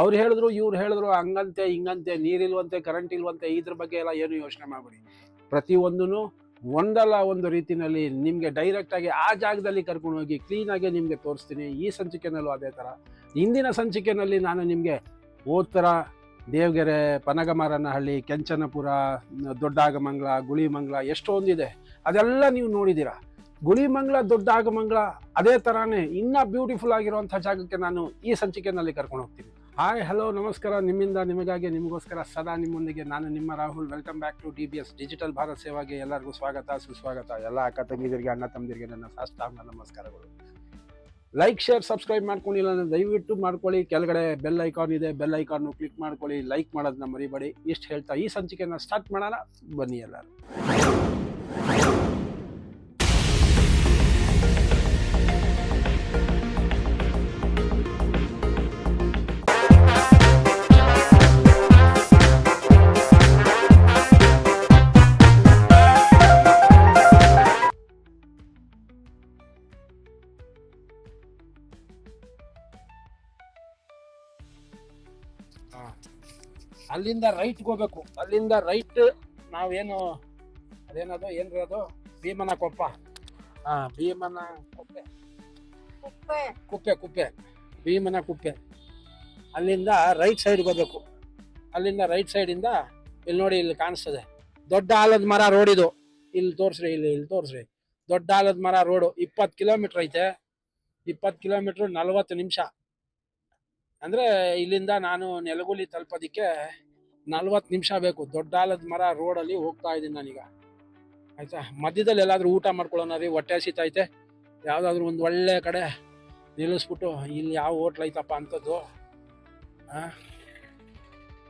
ಅವ್ರು ಹೇಳಿದ್ರು, ಇವ್ರು ಹೇಳಿದ್ರು, ಹಂಗಂತೆ, ಹಿಂಗಂತೆ, ನೀರಿಲ್ವಂತೆ ಕರೆಂಟ್ ಇಲ್ವಂತೆ, ಇದ್ರ ಬಗ್ಗೆ ಎಲ್ಲ ಏನು ಯೋಚನೆ ಮಾಡಬೇಡಿ. ಪ್ರತಿಯೊಂದೂ ಒಂದಲ್ಲ ಒಂದು ರೀತಿಯಲ್ಲಿ ನಿಮಗೆ ಡೈರೆಕ್ಟಾಗಿ ಆ ಜಾಗದಲ್ಲಿ ಕರ್ಕೊಂಡು ಹೋಗಿ ಕ್ಲೀನಾಗಿ ನಿಮಗೆ ತೋರಿಸ್ತೀನಿ. ಈ ಸಂಚಿಕೆನಲ್ಲೂ ಅದೇ ಥರ ಇಂದಿನ ಸಂಚಿಕೆನಲ್ಲಿ ನಾನು ನಿಮಗೆ ಓದ್ತರ ದೇವಗೆರೆ, ಪನಗಮಾರನಹಳ್ಳಿ, ಕೆಂಚನಪುರ, ದೊಡ್ಡಾಗಮಂಗ್ಲ, ಗುಳಿಮಂಗ್ಲ ಎಷ್ಟೊಂದಿದೆ, ಅದೆಲ್ಲ ನೀವು ನೋಡಿದ್ದೀರಾ. ಗುಳಿಮಂಗ್ಲ, ದೊಡ್ಡಾಗಮಂಗ್ಲ ಅದೇ ಥರನೇ ಇನ್ನೂ ಬ್ಯೂಟಿಫುಲ್ ಆಗಿರುವಂಥ ಜಾಗಕ್ಕೆ ನಾನು ಈ ಸಂಚಿಕೆನಲ್ಲಿ ಕರ್ಕೊಂಡು ಹೋಗ್ತೀನಿ. ಹಾಯ್ ಹಲೋ ನಮಸ್ಕಾರ. ನಿಮ್ಮಿಂದ, ನಿಮಗಾಗಿ, ನಿಮಗೋಸ್ಕರ ಸದಾ ನಿಮ್ಮೊಂದಿಗೆ ನಾನು ನಿಮ್ಮ Rahul. Welcome back to D B S digital Bharat ಸೇವಾಗೆ ಎಲ್ಲರಿಗೂ ಸ್ವಾಗತ, ಸುಸ್ವಾಗತ. ಎಲ್ಲ ಅಕ್ಕ ತಂಗಿದಿರಿಗೆ, ಅಣ್ಣ ತಮ್ಮದಿರಿಗೆ ನನ್ನ ಸಾಷ್ಟಾಂಗ ನಮಸ್ಕಾರಗಳು. ಲೈಕ್ ಶೇರ್ ಸಬ್ಸ್ಕ್ರೈಬ್ ಮಾಡ್ಕೊಂಡಿಲ್ಲ ಅಂದರೆ ದಯವಿಟ್ಟು ಮಾಡ್ಕೊಳ್ಳಿ. ಕೆಳಗಡೆ ಬೆಲ್ ಐಕಾನ್ ಇದೆ. ಬೆಲ್ ಐಕಾನ್ ಕ್ಲಿಕ್ ಮಾಡ್ಕೊಳ್ಳಿ. ಲೈಕ್ ಮಾಡೋದನ್ನ ಮರಿಬೇಡಿ. ಇಷ್ಟು ಹೇಳ್ತಾ ಈ ಸಂಚಿಕೆಯನ್ನು ಸ್ಟಾರ್ಟ್ ಮಾಡೋಣ. ಬನ್ನಿ ಎಲ್ಲರೂ. ಅಲ್ಲಿಂದ ರೈಟ್ಗೆ ಹೋಗ್ಬೇಕು. ಅಲ್ಲಿಂದ ರೈಟ್ ನಾವೇನು ಅದೇನದು ಏನ್ರಿ ಅದು? ಭೀಮನ ಕೊಪ್ಪ. ಹಾ ಭೀಮನ ಕೊಪ್ಪೆ. ಕುಪ್ಪೆ. ಕುಪ್ಪೆ ಕುಪ್ಪೆ. ಭೀಮನ ಕುಪ್ಪೆ. ಅಲ್ಲಿಂದ ರೈಟ್ ಸೈಡ್ಗೆ ಹೋಗ್ಬೇಕು. ಅಲ್ಲಿಂದ ರೈಟ್ ಸೈಡಿಂದ ಇಲ್ಲಿ ನೋಡಿ ಇಲ್ಲಿ ಕಾಣಿಸ್ತದೆ. ದೊಡ್ಡ ಆಲದ ಮರ ರೋಡ್ ಇದು. ಇಲ್ಲಿ ತೋರಿಸ್ರಿ ಇಲ್ಲಿ ಇಲ್ಲಿ ತೋರಿಸ್ರಿ. ದೊಡ್ಡ ಆಲದ ಮರ ರೋಡು ಇಪ್ಪತ್ತು ಕಿಲೋಮೀಟ್ರ್ ಐತೆ. ಇಪ್ಪತ್ತು ಕಿಲೋಮೀಟ್ರ್ ನಲ್ವತ್ತು ನಿಮಿಷ. ಅಂದರೆ ಇಲ್ಲಿಂದ ನಾನು ನೆಲಗುಲಿ ತಲುಪೋದಕ್ಕೆ ನಲ್ವತ್ತು ನಿಮಿಷ ಬೇಕು. ದೊಡ್ಡ ಆಲದ ಮರ ರೋಡಲ್ಲಿ ಹೋಗ್ತಾ ಇದ್ದೀನಿ ನಾನೀಗ. ಆಯ್ತಾ? ಮಧ್ಯದಲ್ಲಿ ಎಲ್ಲಾದರೂ ಊಟ ಮಾಡ್ಕೊಳ್ಳೋಣ ರೀ, ಹೊಟ್ಟೆ ಹಸಿತೈತೆ ಯಾವುದಾದ್ರೂ ಒಂದು ಒಳ್ಳೆ ಕಡೆ ನಿಲ್ಲಿಸ್ಬಿಟ್ಟು, ಇಲ್ಲಿ ಯಾವ ಹೋಟ್ಲ್ ಐತಪ್ಪ ಅಂಥದ್ದು?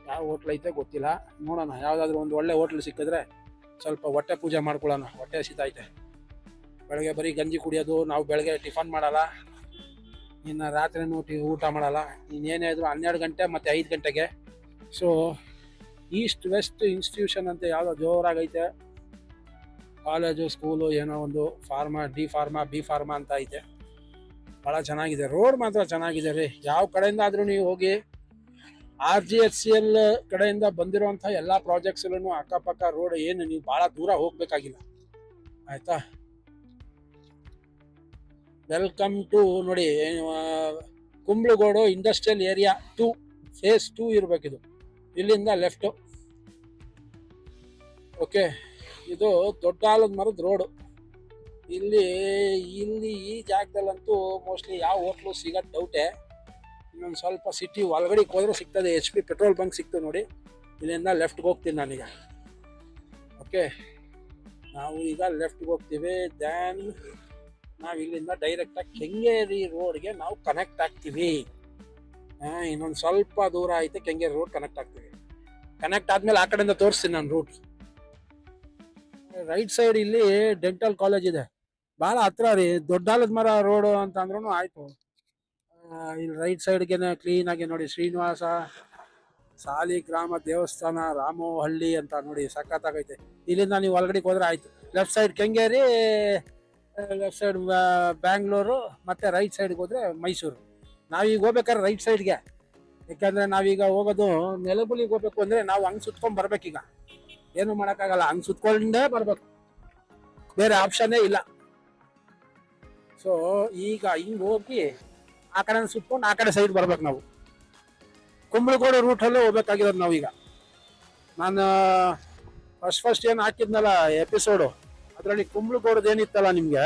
ಯಾವ ಹೋಟ್ಲ್ ಐತೆ ಗೊತ್ತಿಲ್ಲ. ನೋಡೋಣ, ಯಾವುದಾದ್ರೂ ಒಂದು ಒಳ್ಳೆ ಹೋಟ್ಲ್ ಸಿಕ್ಕಿದ್ರೆ ಸ್ವಲ್ಪ ಹೊಟ್ಟೆ ಪೂಜೆ ಮಾಡ್ಕೊಳ್ಳೋಣ. ಹೊಟ್ಟೆ ಹಸಿತೈತೆ ಬೆಳಗ್ಗೆ ಬರೀ ಗಂಜಿ ಕುಡಿಯೋದು, ನಾವು ಬೆಳಗ್ಗೆ ಟಿಫನ್ ಮಾಡಲ್ಲ. ಇನ್ನು ರಾತ್ರಿನೂ ಟಿ ಊಟ ಮಾಡಲ್ಲ. ಇನ್ನೇನೇ ಇದ್ರು ಹನ್ನೆರಡು ಗಂಟೆ ಮತ್ತು ಐದು ಗಂಟೆಗೆ. ಸೊ ಈಸ್ಟ್ ವೆಸ್ಟ್ ಇನ್ಸ್ಟಿಟ್ಯೂಷನ್ ಅಂತ ಯಾವುದೋ ಜೋರಾಗೈತೆ. ಕಾಲೇಜು ಸ್ಕೂಲು ಏನೋ ಒಂದು pharma D pharma B pharma ಅಂತ ಐತೆ. ಭಾಳ ಚೆನ್ನಾಗಿದೆ. ರೋಡ್ ಮಾತ್ರ ಚೆನ್ನಾಗಿದೆ ರೀ. ಯಾವ ಕಡೆಯಿಂದ ಆದರೂ ನೀವು ಹೋಗಿ R G H C L ಕಡೆಯಿಂದ ಬಂದಿರುವಂಥ ಎಲ್ಲ ಪ್ರಾಜೆಕ್ಟ್ಸಲ್ಲೂ ಅಕ್ಕಪಕ್ಕ ರೋಡ್ ಏನು ನೀವು ಭಾಳ ದೂರ ಹೋಗಬೇಕಾಗಿಲ್ಲ. ಆಯಿತಾ? ವೆಲ್ಕಮ್ ಟು ನೋಡಿ Kumbalgodu industrial area to phase two ಇರಬೇಕಿದು. ಇಲ್ಲಿಂದ ಲೆಫ್ಟು ಓಕೆ, ಇದು ದೊಡ್ಡ ಆಲದ ಮರದ ರೋಡು ಇಲ್ಲಿ ಇಲ್ಲಿ ಈ ಜಾಗದಲ್ಲಂತೂ ಮೋಸ್ಟ್ಲಿ ಯಾವ ಹೋಟ್ಲು ಸಿಗೋದು ಡೌಟೇ ಇನ್ನೊಂದು ಸ್ವಲ್ಪ ಸಿಟಿ ಒಳಗಡೆಗೆ ಹೋದ್ರೆ ಸಿಗ್ತದೆ ಎಚ್ ಪಿ ಪೆಟ್ರೋಲ್ ಬಂಕ್ ಸಿಕ್ತು ನೋಡಿ. ಇಲ್ಲಿಂದ ಲೆಫ್ಟ್ಗೆ ಹೋಗ್ತೀನಿ ನಾನೀಗ. ಓಕೆ, ನಾವು ಈಗ ಲೆಫ್ಟ್ಗೆ ಹೋಗ್ತೀವಿ ದ್ಯಾನ್ ನಾವು ಇಲ್ಲಿಂದ ಡೈರೆಕ್ಟಾಗಿ ಕೆಂಗೇರಿ ರೋಡ್ಗೆ ನಾವು ಕನೆಕ್ಟ್ ಆಗ್ತೀವಿ. ಇನ್ನೊಂದು ಸ್ವಲ್ಪ ದೂರ ಐತೆ, ಕೆಂಗೇರಿ ರೋಡ್ ಕನೆಕ್ಟ್ ಆಗ್ತೀವಿ. ಕನೆಕ್ಟ್ ಆದಮೇಲೆ ಆ ಕಡೆಯಿಂದ ತೋರಿಸ್ತೀನಿ ನಾನು ರೂಟ್ ರೈಟ್ ಸೈಡ್ ಇಲ್ಲಿ ಡೆಂಟಲ್ ಕಾಲೇಜ್ ಇದೆ. ಬಹಳ ಹತ್ರ ರೀ, ದೊಡ್ಡಾಲದ ಮರ ರೋಡು ಅಂತ ಅಂದ್ರೂ ಆಯ್ತು ಇಲ್ಲಿ ರೈಟ್ ಸೈಡ್ಗೆ ಕ್ಲೀನ್ ಆಗಿ ನೋಡಿ, ಶ್ರೀನಿವಾಸ, ಸಾಲಿ ಗ್ರಾಮ ದೇವಸ್ಥಾನ, ರಾಮೋಹಳ್ಳಿ ಅಂತ ನೋಡಿ ಸಖತ್ತಾಗೈತೆ. ಇಲ್ಲಿಂದ ನೀವು ಒಳಗಡೆಗೆ ಹೋದ್ರೆ ಆಯ್ತು. Left side Kengeri left side Bangalore ಮತ್ತೆ ರೈಟ್ ಸೈಡ್ಗೆ ಹೋದ್ರೆ ಮೈಸೂರು. ನಾವೀಗ ಹೋಗ್ಬೇಕಾದ್ರೆ ರೈಟ್ ಸೈಡ್ಗೆ ಯಾಕಂದ್ರೆ ನಾವೀಗ ಹೋಗೋದು ನೆಲಗುಲಿಗೆ ಹೋಗ್ಬೇಕು ಅಂದ್ರೆ ನಾವು ಹಂಗ್ ಸುತ್ಕೊಂಡ್ ಬರ್ಬೇಕೀಗ. ಏನು ಮಾಡೋಕ್ಕಾಗಲ್ಲ. ಹಂಗ್ ಸುತ್ಕೊಂಡೇ ಬರ್ಬೇಕು. ಬೇರೆ ಆಪ್ಷನ್ನೇ ಇಲ್ಲ. ಸೊ ಈಗ ಹಿಂಗೆ ಹೋಗಿ ಆ ಕಡೆ ಸುತ್ಕೊಂಡು ಆ ಕಡೆ ಸೈಡ್ ಬರ್ಬೇಕು ನಾವು. ಕುಂಬಳಗೋಡು ರೂಟಲ್ಲೂ ಹೋಗ್ಬೇಕಾಗಿರೋದು ನಾವೀಗ ನಾನು ಫಸ್ಟ್ ಫಸ್ಟ್ ಏನು ಹಾಕಿದ್ನಲ್ಲ ಎಪಿಸೋಡು ಅದರಲ್ಲಿ ಕುಂಬಳಗೋಡದು ಏನಿತ್ತಲ್ಲ ನಿಮಗೆ?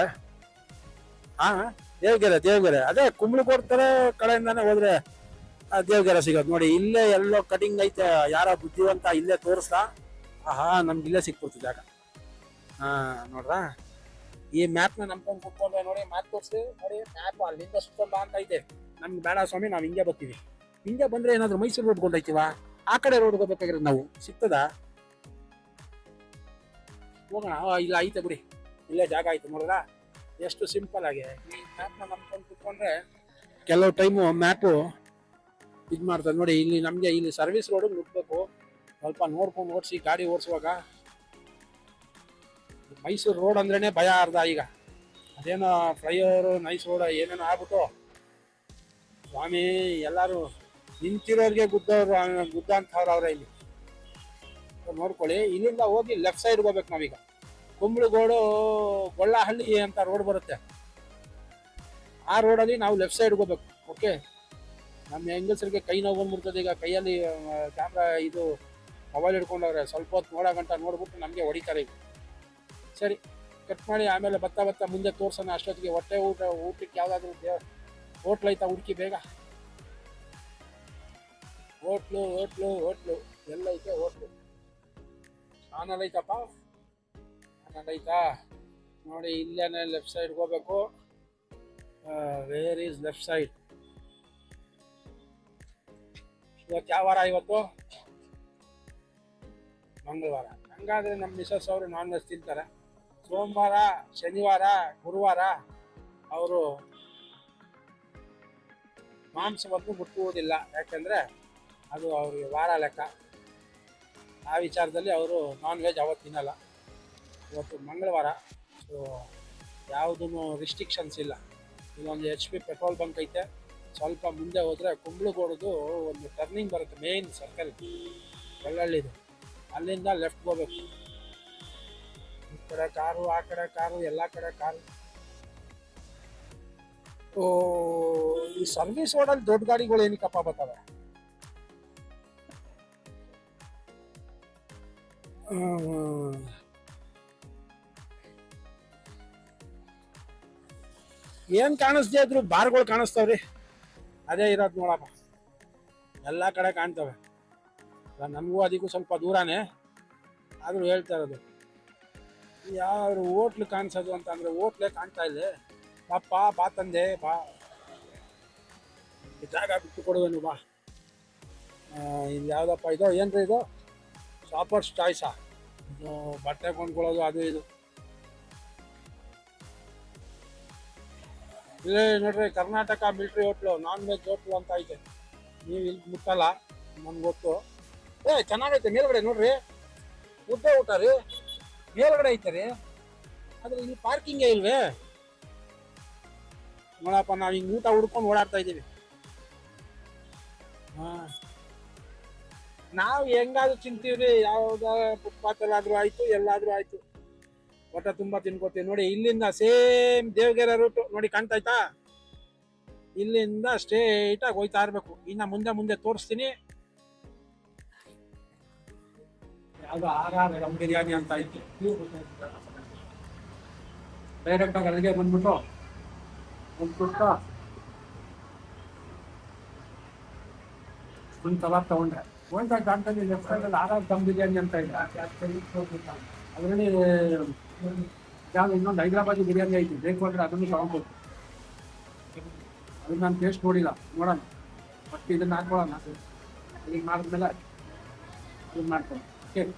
ಹಾಂ ದೇವ್ಗೆರೆ ದೇವ್ಗೆರೆ. ಅದೇ ಕುಂಬಳಗೋಡ್ ತರ ಕಡೆಯಿಂದಾನೆ ಹೋದ್ರೆ ದೇವಗೆರೆ ಸಿಗೋದು. ನೋಡಿ, ಇಲ್ಲೇ ಎಲ್ಲೋ ಕಟಿಂಗ್ ಐತೆ. ಯಾರೋ ಬುದ್ಧಿವಂತ ಇಲ್ಲೇ ತೋರಿಸ್ತಾ ಆಹಾ, ನಮ್ಗೆ ಇಲ್ಲೇ ಸಿಕ್ಬಿಡ್ತು ಜಾಗ. ಹಾ, ನೋಡ್ರಾ? ಈ ಮ್ಯಾಪ್ನ ನಂಬ್ಕೊಂಡು ಕುತ್ಕೊಂಡ್ರೆ ನೋಡಿ ಮ್ಯಾಪ್ ತೋರಿಸಿ, ನೋಡಿ ಮ್ಯಾಪ್ ಅಲ್ಲಿಂದ ಸುತ್ತೊಂದು ಬಾ ಅಂತ ಐತೆ. ನಮ್ಗೆ ಬೇಡ ಸ್ವಾಮಿ, ನಾವು ಹಿಂಗೆ ಬರ್ತೀವಿ. ಹಿಂಗೆ ಬಂದ್ರೆ ಏನಾದ್ರು ಮೈಸೂರು ರೋಡ್ ಕೊಂಡೈತಿವ ಆ ಕಡೆ ರೋಡ್ ಹೋಗ್ಬೇಕಾಗಿರೋದು ನಾವು. ಸಿಗ್ತದಾ? ಹೋಗೋಣ. ಇಲ್ಲ, ಐತೆ ಬಿಡಿ. ಇಲ್ಲೇ ಜಾಗ ಆಯ್ತು ನೋಡ್ರಾ? ಎಷ್ಟು ಸಿಂಪಲ್ ಆಗಿ. ಈ ಮ್ಯಾಪ್ನ ನಂಬ್ಕೊಂಡು ಕುತ್ಕೊಂಡ್ರೆ ಕೆಲವು ಟೈಮು ಮ್ಯಾಪು ಇದು ಮಾಡ್ತದೆ ನೋಡಿ, ಇಲ್ಲಿ ನಮಗೆ ಇಲ್ಲಿ ಸರ್ವಿಸ್ ರೋಡ್ ನುಗ್ಬೇಕು ಸ್ವಲ್ಪ ನೋಡ್ಕೊಂಡು ಓಡಿಸಿ ಗಾಡಿ ಓಡಿಸುವಾಗ. ಮೈಸೂರು ರೋಡ್ ಅಂದ್ರೇ ಭಯ ಅರ್ಧ ಈಗ. ಅದೇನೋ ಫ್ಲೈಓವರು ನೈಸ್ ರೋಡ್ ಏನೇನೋ ಆಗ್ಬಿಟ್ಟು. ಸ್ವಾಮಿ, ಎಲ್ಲರೂ ನಿಂತಿರೋರಿಗೆ ಗುದ್ದವ್ರು ಗುದ್ದ ಅಂತವ್ರು ಅವ್ರೆ ಇಲ್ಲಿ ನೋಡ್ಕೊಳ್ಳಿ, ಇಲ್ಲಿಂದ ಹೋಗಿ ಲೆಫ್ಟ್ ಸೈಡ್ ಹೋಗ್ಬೇಕು ನಾವೀಗ. ಕುಂಬಳಗೋಡು, ಗೊಳ್ಳಹಳ್ಳಿ ಅಂತ ರೋಡ್ ಬರುತ್ತೆ. ಆ ರೋಡಲ್ಲಿ ನಾವು ಲೆಫ್ಟ್ ಸೈಡ್ ಹೋಗ್ಬೇಕು. ಓಕೆ ನಮ್ಮ ಹೆಂಗಸರಿಗೆ ಕೈ ನೋವು ಬಂದ್ಬಿಡ್ತದೆ ಈಗ. ಕೈಯಲ್ಲಿ ಕ್ಯಾಮ್ರಾ ಇದು ಮೊಬೈಲ್ ಹಿಡ್ಕೊಂಡವ್ರೆ, ಸ್ವಲ್ಪ ಹೊತ್ತು ನೋಡೋ ಗಂಟ ನೋಡ್ಬಿಟ್ಟು ನಮಗೆ ಹೊಡಿತಾರೆ ಸರಿ ಕಟ್ ಮಾಡಿ ಆಮೇಲೆ ಬತ್ತಾ ಬತ್ತಾ ಮುಂದೆ ತೋರ್ಸೋಣ ಅಷ್ಟೊತ್ತಿಗೆ ಹೊಟ್ಟೆ ಊಟ, ಊಟಕ್ಕೆ ಯಾವುದಾದ್ರೂ ಹೋಟ್ಲ್ ಐತಾ ಹುಡುಕಿ ಬೇಗ? Hotel hotel hotel. ಎಲ್ಲ ಐತೆ ಹೋಟ್ಲು. ಆನಲ್ ಐತಪ್ಪ? ಐತಾ? ನೋಡಿ, ಇಲ್ಲೇನೆ ಲೆಫ್ಟ್ ಸೈಡ್ ಹೋಗ್ಬೇಕು. ವೇರ್ ಈಸ್ ಲೆಫ್ಟ್ ಸೈಡ್ ಇವತ್ತು ಯಾವ ವಾರ ಇವತ್ತು? ಮಂಗಳವಾರ. ಹಂಗಾದ್ರೆ ನಮ್ಮ ಮಿಸಸ್ ಅವರು ನಾನ್ ವೆಜ್ ತಿಂತಾರೆ. ಸೋಮವಾರ, ಶನಿವಾರ, ಗುರುವಾರ ಅವರು ಮಾಂಸವನ್ನು ಮುಟ್ಟುವುದಿಲ್ಲ ಯಾಕೆಂದರೆ ಅದು ಅವ್ರಿಗೆ ವಾರ ಲೆಕ್ಕ. ಆ ವಿಚಾರದಲ್ಲಿ ಅವರು ನಾನ್ ವೆಜ್ ಅವತ್ತು ತಿನ್ನಲ್ಲ. ಇವತ್ತು ಮಂಗಳವಾರ. ಸೊ ಯಾವುದೂ ರಿಸ್ಟ್ರಿಕ್ಷನ್ಸ್ ಇಲ್ಲ. ಇಲ್ಲೊಂದು ಎಚ್ ಪಿ ಪೆಟ್ರೋಲ್ ಬಂಕ್ ಐತೆ. ಸ್ವಲ್ಪ ಮುಂದೆ ಹೋದರೆ ಕುಂಬಳಗೋಡದು ಒಂದು ಟರ್ನಿಂಗ್ ಬರುತ್ತೆ ಮೇನ್ ಸರ್ಕಲ್ ಬೆಳ್ಳಳ್ಳಿದು ಅಲ್ಲಿಂದ ಲೆಫ್ಟ್ ಹೋಗ್ಬೇಕು. ಈ ಕಡೆ ಕಾರು, ಆ ಕಡೆ ಕಾರು, ಎಲ್ಲ ಕಡೆ ಕಾರು. ಈ ಸರ್ವಿಸ್ ರೋಡಲ್ಲಿ ದೊಡ್ಡ ಗಾಡಿಗಳು ಏನಕ್ಕಪ್ಪ ಬರ್ತವೆ. ಏನ್ ಕಾಣಿಸ್ದೇ ಇದ್ರು ಬಾರ್ಗಳು ಕಾಣಿಸ್ತಾವ್ರಿ? ಅದೇ ಇರೋದು ನೋಡಪ್ಪ. ಎಲ್ಲ ಕಡೆ ಕಾಣ್ತವೆ. ನಮಗೂ ಅದಕ್ಕೂ ಸ್ವಲ್ಪ ದೂರನೇ. ಆದರೂ ಹೇಳ್ತಾ ಇರೋದು. ಯಾರು ಹೋಟ್ಲು ಕಾಣಿಸೋದು ಅಂತ ಅಂದರೆ ಹೋಟ್ಲೇ ಕಾಣ್ತಾ ಇದೆ. ಪಾಪ, ಬಾ ತಂದೆ, ಬಾ. ಜಾಗ ಬಿಟ್ಟು ಕೊಡುವನು, ಬಾ. ಇದು ಯಾವುದಪ್ಪ ಇದು? ಏನ್ರಿ ಇದು? ಶಾಪರ್ಸ್ ಚಾಯ್ಸಾ ಇದು ಬಟ್ಟೆ ಕೊಂಡ್ಕೊಳ್ಳೋದು ಅದು ಇದು. ಇಲ್ಲೇ ನೋಡ್ರಿ, Karnataka military hotel non veg hotel ಅಂತ ಐತೆ. ನೀವು ಇಲ್ಲಿ ಮುಟ್ಟಲ್ಲ, ನಮ್ಗೆ ಗೊತ್ತು. ಏ, ಚೆನ್ನಾಗೈತೆ, ಮೇಲ್ಗಡೆ ನೋಡ್ರಿ. ಉದ್ದ ಊಟ ರೀ. ಮೇಲ್ಗಡೆ ಐತೆ ರೀ. ಆದ್ರೆ ಇಲ್ಲಿ ಪಾರ್ಕಿಂಗೇ ಇಲ್ವೇ? ನೋಡಪ್ಪ, ನಾವು ಹಿಂಗೆ ಊಟ ಹುಡ್ಕೊಂಡು ಓಡಾಡ್ತಾ ಇದ್ದೀವಿ. ಹಾ. ನಾವು ಹೆಂಗಾದ್ರೂ ತಿಂತೀವ್ರಿ, ಯಾವ್ದ ಫುಟ್ಪಾತಲ್ಲಾದ್ರೂ ಆಯ್ತು, ಎಲ್ಲಾದ್ರೂ ಆಯ್ತು. ಹೊಟ್ಟೆ ತುಂಬಾ ತಿನ್ಕೋತೀವಿ. ನೋಡಿ, ಇಲ್ಲಿಂದ ಸೇಮ್ ದೇವಗೆರೆ ರೂಟ್ ನೋಡಿ ಕಾಣ್ತಾಯ್ತಾ ಇಲ್ಲಿಂದ ಸ್ಟ್ರೇಟ್ ಆಗಿ ಹೋಯ್ತಾ ಇರ್ಬೇಕು. ಇನ್ನ ಮುಂದೆ ಮುಂದೆ ತೋರಿಸ್ತೀನಿ. ಯಾವ್ದು ಆರ್ ಆರ್ ದಮ್ ಬಿರಿಯಾನಿ ಅಂತ ಐತಿ ಡೈರೆಕ್ಟ್ ಆಗಿ ಅಲ್ಲಿಗೆ ಬಂದ್ಬಿಟ್ಟು ಒಂದು ಒಂದು ಕಬಾಬ್ ತಗೊಂಡೆ ಒಂದು ಕಾಣ್ತಾನೆ ಲೆಫ್ಟ್ ಸೈಡಲ್ಲಿ ಆರ್ ಆರ್ ದಮ್ ಬಿರಿಯಾನಿ ಅಂತ ಇದೆ ಅದರಲ್ಲಿ ಇನ್ನೊಂದು ಹೈದ್ರಾಬಾದಿ ಬಿರಿಯಾನಿ ಐತಿ. ಬೇಕು ಅಂದ್ರೆ ಅದನ್ನು ತಗೊಂಬೋದು ಅದನ್ನ ನಾನು ಟೇಸ್ಟ್ ನೋಡಿಲ್ಲ. ನೋಡೋಣ. ಬಟ್ ಇದನ್ನ ಹಾಕೊಳ್ಳೋಣ ಈಗ ಮಾಡಿದ್ಮೇಲೆ ಇದನ್ನ ಮಾಡ್ಕೊಳ್ಳಿ ಓಕೆ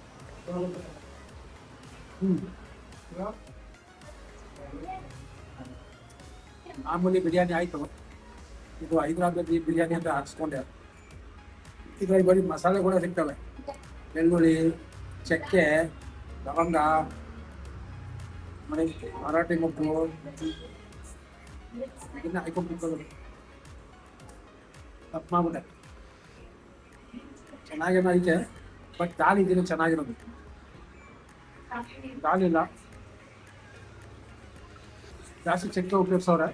ಹ್ಞೂ ಮಾಮೂಲಿ ಬಿರಿಯಾನಿ ಆಯಿತು ಇದು ಹೈದ್ರಾಬಾದಿ ಬಿರಿಯಾನಿ ಅಂತ ಹಾಕ್ಸ್ಕೊಂಡೆ ಇದರಲ್ಲಿ ಬರೀ ಮಸಾಲೆ ಕೂಡ ಸಿಗ್ತವೆ ಬೆಳ್ಳುಳ್ಳಿ ಚಕ್ಕೆ ಲವಂಗ ಮನೆ ಮರಾಠಿ ಮೊಗ್ಗು ಇದನ್ನ ಹಾಕೊಂಡ್ಬಿಟ್ಟು ತಪ್ಪು ಮಾಡ್ಬಿಟ್ಟೆ ಚೆನ್ನಾಗೇನೋ ಐತೆ ಬಟ್ ದಾಲ್ ಇದೀನಿ ಚೆನ್ನಾಗಿರೋದು. ದಾಲ್ ಇಲ್ಲ. ಜಾಸ್ತಿ ಚಕ್ಕೆ ಉಪಯೋಗಿಸೋರೆ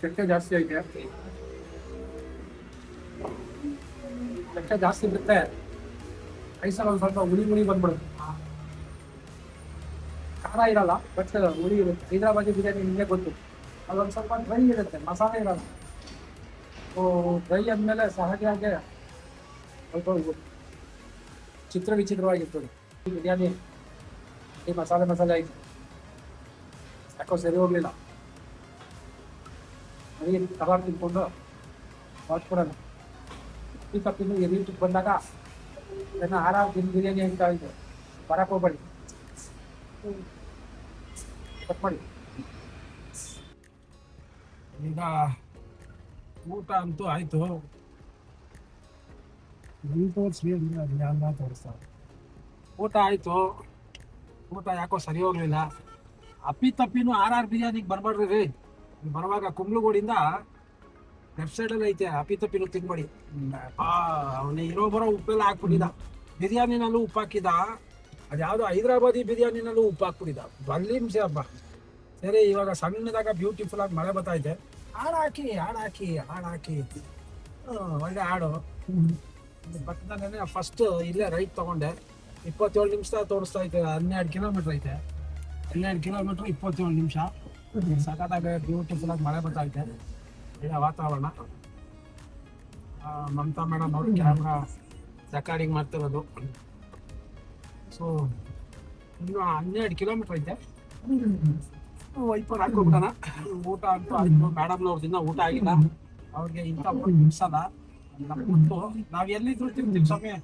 ಚಕ್ಕೆ ಜಾಸ್ತಿ ಐತೆ. ಚಕ್ಕೆ ಜಾಸ್ತಿ ಬಿಡುತ್ತೆ. ಐಸಲ್ಲಿ ಒಂದು ಸ್ವಲ್ಪ ಹುಳಿ ಹುಳಿ ಬಂದ್ಬಿಡುತ್ತೆ. ಖಾರ ಇರಲ್ಲ ಬಟ್ ಹುಳಿ ಇರುತ್ತೆ. ಹೈದ್ರಾಬಾದಿ ಬಿರಿಯಾನಿ ನಿಮಗೆ ಗೊತ್ತು. ಅದೊಂದು ಸ್ವಲ್ಪ ಡ್ರೈ ಇರುತ್ತೆ, ಮಸಾಲೆ ಇರಲ್ಲ. ಡ್ರೈ ಆದಮೇಲೆ ಹಾಗೆ ಸ್ವಲ್ಪ ಚಿತ್ರ ವಿಚಿತ್ರವಾಗಿರ್ತದೆ ಬಿರಿಯಾನಿ, ಈ ಮಸಾಲೆ ಮಸಾಲೆ ಆಯ್ತು. ಯಾಕೋ ಸರಿ ಹೋಗ್ಲಿಲ್ಲ. ನನಗೆ ಕಬಾಬ್ ತಿನ್ಕೊಂಡು ಮಾಡ್ಕೊಡೋಣ. ಈ ಕಪ್ಪಿನ ಈ ರೀತಿಗೆ ಬಂದಾಗ ಏನೋ ಆರಾಮ್ ತಿನ್ ಬಿರಿಯಾನಿ ಅಂತ ಇದೆ ಬರಕ್ ಹೋಗ್ಬೇಡಿ. ಕಟ್ ಮಾಡಿ. ಈಗ ಊಟ ಅಂತೂ ಆಯ್ತು ತೋರಿಸ್ಲಿ ಅಂದ್ರೆ ಅದು ಯಾವ್ದು ತೋರಿಸ್ತಾರೆ ಊಟ ಆಯ್ತು. ಊಟ ಯಾಕೋ ಸರಿ ಹೋಗ್ಲಿಲ್ಲ. ಅಪ್ಪಿ ತಪ್ಪಿನೂ ಆರ್ ಆರ್ ಬಿರಿಯಾನಿಗೆ ಬರಬೇಡ್ರಿ ರೀ. ಬರುವಾಗ ಕುಂಬ್ಳಗೋಡಿಂದ ಲೆಫ್ಟ್ ಸೈಡ್ ಅಲ್ಲಿ ಐತೆ ಅಪಿ ತಪ್ಪಿನೂ ತಿನ್ಬೇಡಿ. ಅವನ ಇರೋ ಬರೋ ಉಪ್ಪೆಲ್ಲ ಹಾಕ್ಬಿಟ್ಟಿದ. ಬಿರಿಯಾನಿನಲ್ಲೂ ಉಪ್ಪು ಹಾಕಿದ. ಅದ್ಯಾವುದೋ ಹೈದ್ರಾಬಾದಿ ಬಿರಿಯಾನಿನಲ್ಲೂ ಉಪ್ಪು ಹಾಕ್ಬಿಟ್ಟಿದ. ಅಲ್ಲಿ ಹಿಂಸೆ ಹಬ್ಬ ಸರಿ ಇವಾಗ ಸಣ್ಣದಾಗ ಬ್ಯೂಟಿಫುಲ್ ಆಗಿ ಮಳೆ ಬರ್ತಾ ಹಾಡು ಹಾಕಿ ಹಾಡು ಹಾಕಿ ಹಾಡು ಹಾಕಿ ಹ್ಮ್, ಒಳ್ಳೆ ಹಾಡು ಪಕ್ಕದಲ್ಲೇ ಫಸ್ಟ್ ಇಲ್ಲೇ ರೈಟ್ ತಗೊಂಡೆ. ಇಪ್ಪತ್ತೇಳು ನಿಮಿಷ ತೋರಿಸ್ತಾ ಐತೆ ಹನ್ನೆರಡು ಕಿಲೋಮೀಟರ್ ಐತೆ. ಹನ್ನೆರಡು ಕಿಲೋಮೀಟ್ರ್ ಇಪ್ಪತ್ತೇಳು ನಿಮಿಷ. ಸಖತ್ತಾಗಿ ಬ್ಯೂಟಿಫುಲ್ ಆಗಿ ಮಳೆ ಬರ್ತಾ ಐತೆ ಒಳ್ಳೆ ವಾತಾವರಣ. ಮಮತಾ ಮೇಡಮ್ ಅವರು ಕ್ಯಾಮ್ರಾ ರೆಕಾರ್ಡಿಂಗ್ ಮಾಡ್ತಿರೋದು. ಸೊ ಇನ್ನು ಹನ್ನೆರಡು ಕಿಲೋಮೀಟರ್ ಐತೆ. ವೈಪರ್ ಹಾಕೋಬಿಡೋಣ ಊಟ ಅಂತೂ ಆಯ್ತು. ಮೇಡಮ್ನವ್ರ ದಿನ ಊಟ ಆಗಿಲ್ಲ. ಅವ್ರಿಗೆ ಇಂಥ ಮುಗಿಸಲ್ಲ ನಾವು ಗೊತ್ತು ನಾವ್ ಎಲ್ಲಿದ್ರು ತಿಂತೀವಿ ಸಮಯ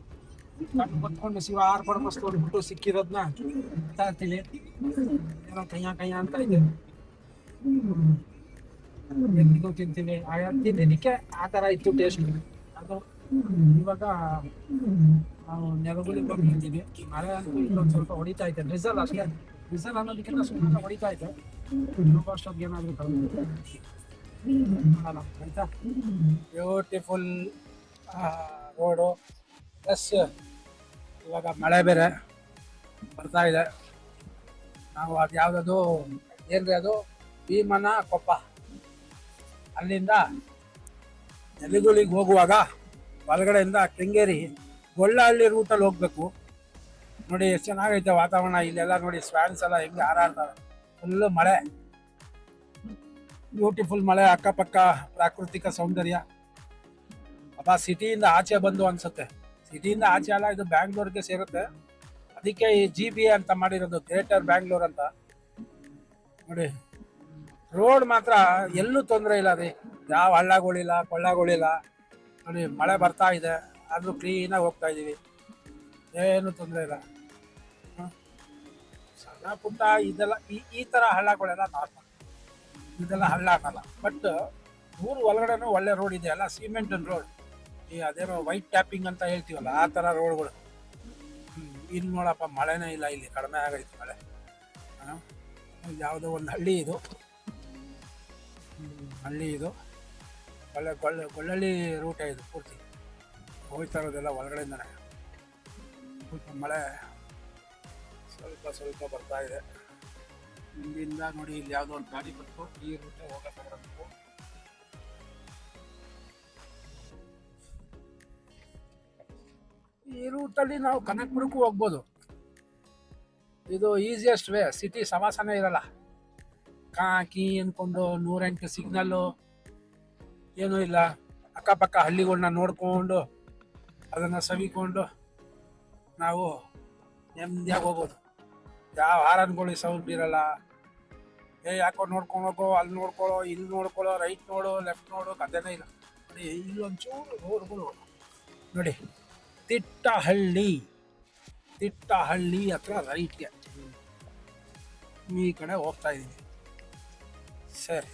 ಕಟ್ ಶಿವ ಆರು ಕೊಡ ಮಸ್ತ್ ಹೊಡ್ಬಿಟ್ಟು ಸಿಕ್ಕಿರೋದ್ನ ತಿಂತಾ ಇರ್ತೀವಿ ಏನೋ ಕೈಯ ಕೈಯ ಅಂತ ಇದೆ. ಎಲ್ಲಿಗೂ ಆಗ ತಿನ್ನಲಿಕ್ಕೆ ಆ ತರ ಇತ್ತು ಟೇಸ್ಟ್ ಅದು ಇವಾಗ ನಾವು ನೆಲಗುಳಿ ಬಂದಿದ್ದೀವಿ ಮಳೆ ಅಂತೂ ಸ್ವಲ್ಪ ಹೊಡಿತಾ ಐತೆ ರಿಸಲ್ ಅಷ್ಟೇ. ರಿಸಲ್ ಅನ್ನೋದಕ್ಕಿಂತ ಸುಮ್ಮನೆ ಹೊಡಿತಾ ಐತೆ ಅಷ್ಟೊತ್ತಿಗೆ ಏನಾದರೂ ಕಡಿಮೆ ಆಯ್ತಾ ಬ್ಯೂಟಿಫುಲ್ ರೋಡು ಪ್ಲಸ್ ಇವಾಗ ಮಳೆ ಬೇರೆ. ಬರ್ತಾ ಇದೆ. ನಾವು ಅದು ಯಾವುದದು, ಏನ್ರಿ ಅದು? ಭೀಮನ ಕೊಪ್ಪ. ಅಲ್ಲಿಂದ ನೆಲಗುಳಿಗೆ ಹೋಗುವಾಗ ಒಳಗಡೆಯಿಂದ ಕೆಂಗೇರಿ ಗೊಳ್ಳಹಳ್ಳಿ ರೂಟಲ್ಲಿ ಹೋಗ್ಬೇಕು. ನೋಡಿ ಎಷ್ಟು ಚೆನ್ನಾಗೈತೆ ವಾತಾವರಣ, ಇಲ್ಲೆಲ್ಲ ನೋಡಿ ಸ್ವ್ಯಾನ್ಸ್ ಎಲ್ಲ ಹೆಂಗೆ ಹಾರಾಡ್ತಾರೆ ಫುಲ್ಲು ಮಳೆ. ಬ್ಯೂಟಿಫುಲ್ ಮಳೆ, ಅಕ್ಕಪಕ್ಕ ಪ್ರಾಕೃತಿಕ ಸೌಂದರ್ಯ. ಅಪ್ಪ ಸಿಟಿಯಿಂದ ಆಚೆ ಬಂದು ಅನ್ಸುತ್ತೆ. ಸಿಟಿಯಿಂದ ಆಚೆ ಅಲ್ಲ, ಇದು ಬ್ಯಾಂಗ್ಳೂರ್ಗೆ ಸೇರುತ್ತೆ. ಅದಕ್ಕೆ ಈ ಜಿ ಬಿ ಅಂತ ಮಾಡಿರೋದು ಗ್ರೇಟರ್ ಬ್ಯಾಂಗ್ಳೂರ್ ಅಂತ. ನೋಡಿ ರೋಡ್ ಮಾತ್ರ ಎಲ್ಲೂ ತೊಂದರೆ ಇಲ್ಲ ರೀ. ಯಾವ ಹಳ್ಳಗಳಿಲ್ಲ ಕೊಳ್ಳಗಳಿಲ್ಲ ನೋಡಿ, ಮಳೆ ಬರ್ತಾ ಇದೆ. ಆದರೂ ಕ್ಲೀನಾಗಿ ಹೋಗ್ತಾ ಇದ್ದೀವಿ ಏನು ತೊಂದರೆ ಇಲ್ಲ? ಸಣ್ಣ ಪುಟ್ಟ ಇದೆಲ್ಲ ಈ ಈ ಥರ ಹಳ್ಳಗಳೆಲ್ಲ ನಾರ್ಮಲ್ ಇದೆಲ್ಲ ಹಳ್ಳ ಆಗಲ್ಲ ಬಟ್ ಊರು ಒಳಗಡೆನೂ ಒಳ್ಳೆ ರೋಡ್ ಇದೆ ಅಲ್ಲ ಸಿಮೆಂಟ್ ರೋಡ್ ಈ ಅದೇನೋ ವೈಟ್ ಟ್ಯಾಪಿಂಗ್ ಅಂತ ಹೇಳ್ತೀವಲ್ಲ, ಆ ಥರ ರೋಡ್ಗಳು ಇಲ್ಲಿ ನೋಡಪ್ಪ, ಮಳೆನೇ ಇಲ್ಲ ಇಲ್ಲಿ, ಕಡಿಮೆ ಆಗೈತೆ ಮಳೆ. ಯಾವುದೋ ಒಂದು ಹಳ್ಳಿ ಇದು. ಹಳ್ಳಿ ಇದು. ಒಳ್ಳೆ ಗೊಳ್ಳೆ ಗೊಳ್ಳಳ್ಳಿ ರೂಟೇ ಇದು ಪೂರ್ತಿ. ಹೋಗ್ತಾ ಇರೋದೆಲ್ಲ ಒಳಗಡೆಯಿಂದನೇ. ಮಳೆ ಸ್ವಲ್ಪ ಸ್ವಲ್ಪ ಬರ್ತಾ ಇದೆ. ಇಲ್ಲಿಂದ ನೋಡಿ ಇಲ್ಲಿ ಯಾವುದೋ ಒಂದು ಗಾಡಿ ಬಂತು. ಈ ರೂಟೇ ಹೋಗಬೇಕು ಈ ರೂಟಲ್ಲಿ ನಾವು ಕನಕ್ಪುರಕ್ಕೂ ಹೋಗ್ಬೋದು. ಇದು ಈಸಿಯೆಸ್ಟ್ ವೇ ಸಿಟಿ ಸವಾಸನೇ ಇರಲ್ಲ. ಕಾಕಿ ಅಂದ್ಕೊಂಡು ನೂರೆಂಟು ಸಿಗ್ನಲ್ಲು ಏನೂ ಇಲ್ಲ. ಅಕ್ಕಪಕ್ಕ ಹಳ್ಳಿಗಳನ್ನ ನೋಡ್ಕೊಂಡು, ಅದನ್ನು ಸವಿಕೊಂಡು ನಾವು ನೆಮ್ಮದಿಯಾಗಿ ಹೋಗ್ಬೋದು. ಯಾವ ಹಾರನ್ಗಳು ಸೌಂಡ್ ಇರಲ್ಲ. ಏ, ಯಾಕೋ ನೋಡ್ಕೊಂಡು ಅಲ್ಲಿ ನೋಡ್ಕೊಳ್ಳೋ, ಇಲ್ಲಿ ನೋಡ್ಕೊಳ್ಳೋ ರೈಟ್ ನೋಡು ಲೆಫ್ಟ್ ನೋಡು ಕಥೆನೇ ಇಲ್ಲ. ನೋಡಿ ಇಲ್ಲೊಂಚೂರು ರೋಡ್ಗಳು ನೋಡಿ. ತಿಟ್ಟಹಳ್ಳಿ ತಿಟ್ಟಹಳ್ಳಿ ಹತ್ರ ರೈಟ್ಗೆ ಈ ಕಡೆ ಹೋಗ್ತಾ ಇದ್ದೀನಿ. ಸರಿ.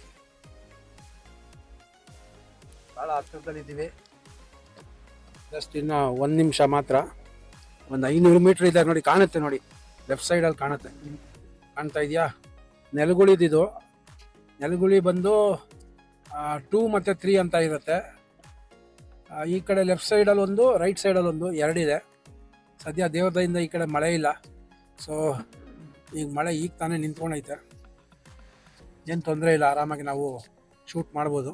ಭಾಳ ಹತ್ತಿರದಲ್ಲಿದ್ದೀವಿ ಜಸ್ಟ್ ಇನ್ನು ಒಂದು ನಿಮಿಷ ಮಾತ್ರ. ಒಂದು ಐನೂರು ಮೀಟ್ರ್ ಇದೆ ನೋಡಿ, ಕಾಣುತ್ತೆ ನೋಡಿ. ಲೆಫ್ಟ್ ಸೈಡಲ್ಲಿ ಕಾಣುತ್ತೆ. ಕಾಣ್ತಾ ಇದೆಯಾ? ನೆಲಗುಳಿದಿದು. ನೆಲಗುಳಿ ಬಂದು ಟೂ ಮತ್ತು ತ್ರೀ ಅಂತ ಇರುತ್ತೆ. ಈ ಕಡೆ ಲೆಫ್ಟ್ ಸೈಡಲ್ಲಿ ಒಂದು, ರೈಟ್ ಸೈಡಲ್ಲಿ ಒಂದು ಎರಡಿದೆ ಸದ್ಯ ದೇವತೆಯಿಂದ ಈ ಕಡೆ ಮಳೆ ಇಲ್ಲ. ಸೊ ಈಗ ಮಳೆ ಈಗ ತಾನೇ ನಿಂತ್ಕೊಂಡೈತೆ. ಏನು ತೊಂದರೆ ಇಲ್ಲ, ಆರಾಮಾಗಿ ನಾವು ಶೂಟ್ ಮಾಡ್ಬೋದು.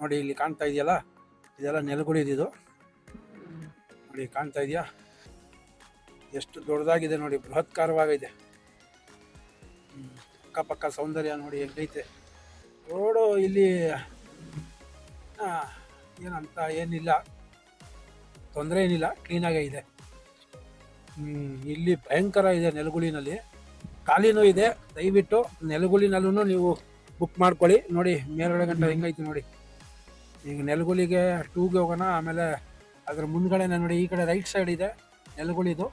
ನೋಡಿ, ಇಲ್ಲಿ ಕಾಣ್ತಾ ಇದೆಯಲ್ಲ? ಇದೆಲ್ಲ ನೆಲಗುಳಿದಿದು. ನೋಡಿ, ಕಾಣ್ತಾ ಇದೆಯಾ? ಎಷ್ಟು ದೊಡ್ಡದಾಗಿದೆ ನೋಡಿ, ಬೃಹತ್ಕಾರವಾಗಿದೆ. ಅಕ್ಕಪಕ್ಕ ಸೌಂದರ್ಯ ನೋಡಿ ಹೆಂಗೈತೆ. ರೋಡು ಇಲ್ಲಿ ಏನಂತ ಏನಿಲ್ಲ. ತೊಂದರೆ ಏನಿಲ್ಲ ಕ್ಲೀನಾಗೇ ಇದೆ. ಇಲ್ಲಿ ಭಯಂಕರ ಇದೆ ನೆಲಗುಳಿನಲ್ಲಿ. ಖಾಲಿನೂ ಇದೆ, ದಯವಿಟ್ಟು ನೆಲಗುಳಿನಲ್ಲೂ ನೀವು ಬುಕ್ ಮಾಡ್ಕೊಳ್ಳಿ. ನೋಡಿ, ಮೇಲ್ಗಡೆ ಗಂಟೆ ಹೆಂಗೈತೆ ನೋಡಿ. ಈಗ ನೆಲಗುಳಿಗೆ ಟೂಗೆ ಹೋಗೋಣ, ಆಮೇಲೆ ಅದ್ರ ಮುಂದ್ಗಡೆನೆ ನೋಡಿ, ಈ ಕಡೆ ರೈಟ್ ಸೈಡ್ ಇದೆ ನೆಲಗುಳಿದು.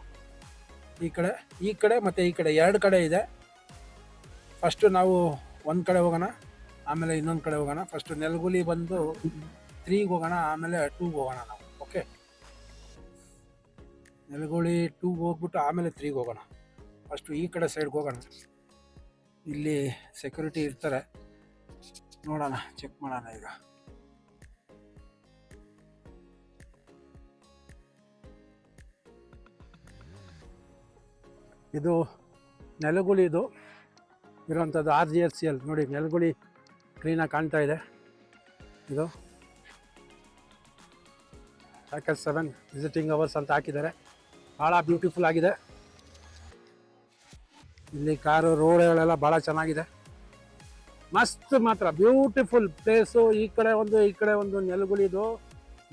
ಈ ಕಡೆ ಈ ಕಡೆ ಮತ್ತು ಈ ಕಡೆ ಎರಡು ಕಡೆ ಇದೆ. ಫಸ್ಟು ನಾವು ಒಂದು ಕಡೆ ಹೋಗೋಣ, ಆಮೇಲೆ ಇನ್ನೊಂದು ಕಡೆ ಹೋಗೋಣ. ಫಸ್ಟು ನೆಲಗುಲಿ ಬಂದು ತ್ರೀಗೆ ಹೋಗೋಣ, ಆಮೇಲೆ ಟೂಗೆ ಹೋಗೋಣ ನಾವು ಓಕೆ ನೆಲಗುಳಿ ಟೂಗೆ ಹೋಗ್ಬಿಟ್ಟು ಆಮೇಲೆ ತ್ರೀಗೆ ಹೋಗೋಣ. ಫಸ್ಟು ಈ ಕಡೆ ಸೈಡ್ಗೆ ಹೋಗೋಣ. ಇಲ್ಲಿ ಸೆಕ್ಯೂರಿಟಿ ಇರ್ತಾರೆ. ನೋಡೋಣ ಚೆಕ್ ಮಾಡೋಣ ಈಗ. ಇದು ನೆಲಗುಳಿ ಇದು ಇರುವಂಥದ್ದು R G S C L ನೋಡಿ, ನೆಲಗುಳಿ ಕ್ಲೀನಾಗಿ ಕಾಣ್ತಾ ಇದೆ. ಇದು ಸೈಕಲ್ ಸೆವೆನ್ ವಿಸಿಟಿಂಗ್ ಅವರ್ಸ್ ಅಂತ ಹಾಕಿದ್ದಾರೆ. ಭಾಳ ಬ್ಯೂಟಿಫುಲ್ ಆಗಿದೆ. ಇಲ್ಲಿ ಕಾರು, ರೋಡ್ಗಳೆಲ್ಲ ಭಾಳ ಚೆನ್ನಾಗಿದೆ. ಮಸ್ತ್ ಮಾತ್ರ ಬ್ಯೂಟಿಫುಲ್ ಪ್ಲೇಸು ಈ ಕಡೆ ಒಂದು, ಈ ಕಡೆ ಒಂದು ನೆಲಗುಳಿದು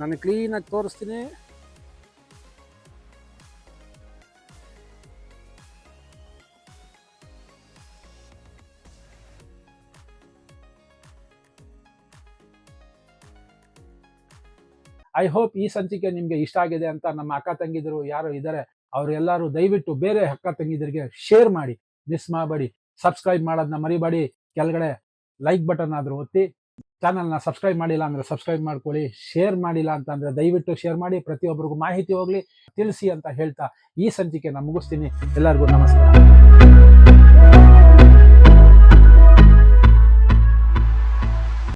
ನಾನು ಕ್ಲೀನಾಗಿ ತೋರಿಸ್ತೀನಿ. ಐ ಹೋಪ್ ಈ ಸಂಚಿಕೆ ನಿಮಗೆ ಇಷ್ಟ ಆಗಿದೆ ಅಂತ ನಮ್ಮ ಅಕ್ಕ ತಂಗಿದ್ರು, ಯಾರು ಇದ್ದಾರೆ ಅವರೆಲ್ಲರೂ ದಯವಿಟ್ಟು ಬೇರೆ ಅಕ್ಕ ತಂಗಿದರಿಗೆ ಶೇರ್ ಮಾಡಿ. ಮಿಸ್ ಮಾಡಬೇಡಿ. ಸಬ್ಸ್ಕ್ರೈಬ್ ಮಾಡೋದನ್ನ ಮರಿಬೇಡಿ. ಕೆಳಗಡೆ ಲೈಕ್ ಬಟನ್ ಆದರೂ ಒತ್ತಿ. ಚಾನಲ್ನ ಸಬ್ಸ್ಕ್ರೈಬ್ ಮಾಡಿಲ್ಲ ಅಂದರೆ ಸಬ್ಸ್ಕ್ರೈಬ್ ಮಾಡ್ಕೊಳ್ಳಿ. ಶೇರ್ ಮಾಡಿಲ್ಲ ಅಂತಂದರೆ ದಯವಿಟ್ಟು ಶೇರ್ ಮಾಡಿ. ಪ್ರತಿಯೊಬ್ಬರಿಗೂ ಮಾಹಿತಿ ಹೋಗಲಿ. ತಿಳಿಸಿ ಅಂತ ಹೇಳ್ತಾ ಈ ಸಂಚಿಕೆನ ಮುಗಿಸ್ತೀನಿ. ಎಲ್ಲರಿಗೂ ನಮಸ್ಕಾರ.